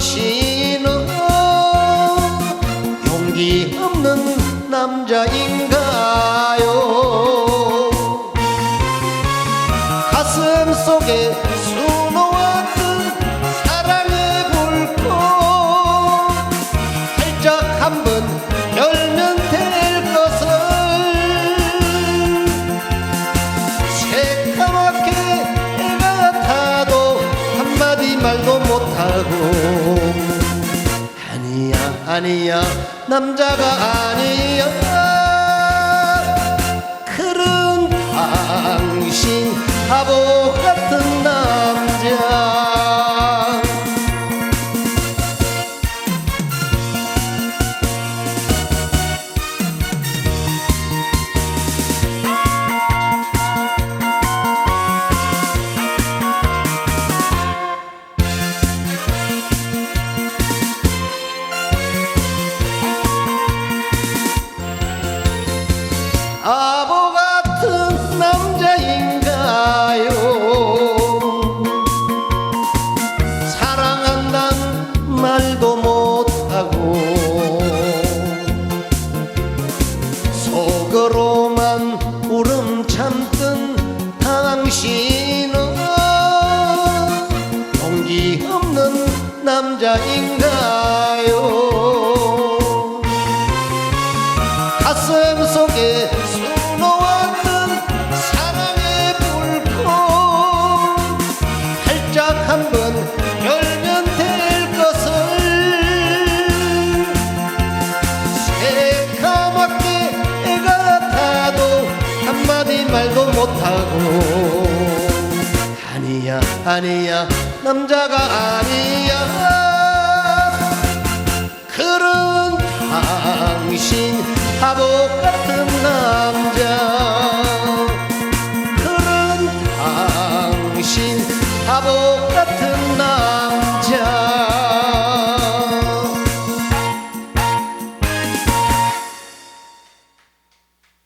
당신은 용기 없는 남자인가요? 가슴 속에 말도 못하고. 아니야 아니야 남자가 아니야 말도 못하고 속으로만 울음 참던 당신은 용기 없는 남자인가요? 가슴 속에 수놓았던 사랑의 불꽃 활짝 한번 말도 못하고. 아니야 아니야 남자가 아니야. 그런 당신 바보 같은 남자. 그런 당신 바보